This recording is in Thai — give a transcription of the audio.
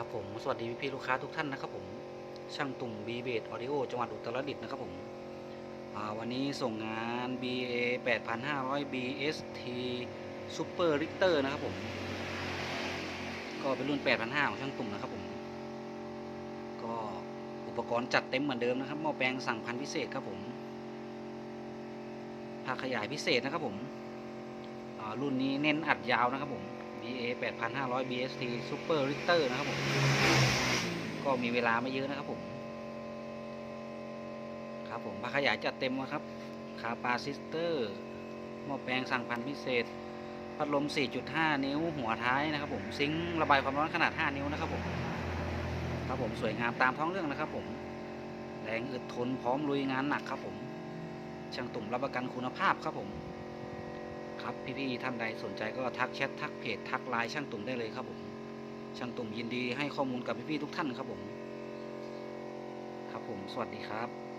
ครับผมสวัสดีพี่ลูกค้าทุกท่านนะครับผมช่างตุ่ม b b a s e Audio จังหวัดอุตรดิตถ์นะครับผมวันนี้ส่งงาน BA 8500 BST Super Richter นะครับผม ก็เป็นรุ่น 8,500 ของช่างตุ่มนะครับผม ก็อุปกรณ์จัดเต็มเหมือนเดิมนะครับหม้อแปลงสั่งพันพิเศษครับผมภาขยายพิเศษนะครับผมรุ่นนี้เน้นอัดยาวนะครับผม BA 8500 BST Super Liter นะครับผม ก็มีเวลาไม่เยอะนะครับผม ครับผมภาขยายจัดเต็มนะครับคาปาซิสเตอร์หม้อแปลงสั่งพันพิเศษ พัดลม 4.5 นิ้วหัวท้ายนะครับผม ซิงระบายความร้อนขนาด 5 นิ้วนะครับผม ครับผมสวยงามตามท้องเรื่องนะครับผม แรงอึดทนพร้อมลุยงานหนักครับผมช่างตุ่มรับประกันคุณภาพครับผม ครับพี่ๆท่านใดสนใจก็ทักแชททักเพจทักไลน์ช่างตุ่มได้เลยครับผมช่างตุ่มยินดีให้ข้อมูลกับพี่ๆทุกท่านครับผม ครับผม สวัสดีครับ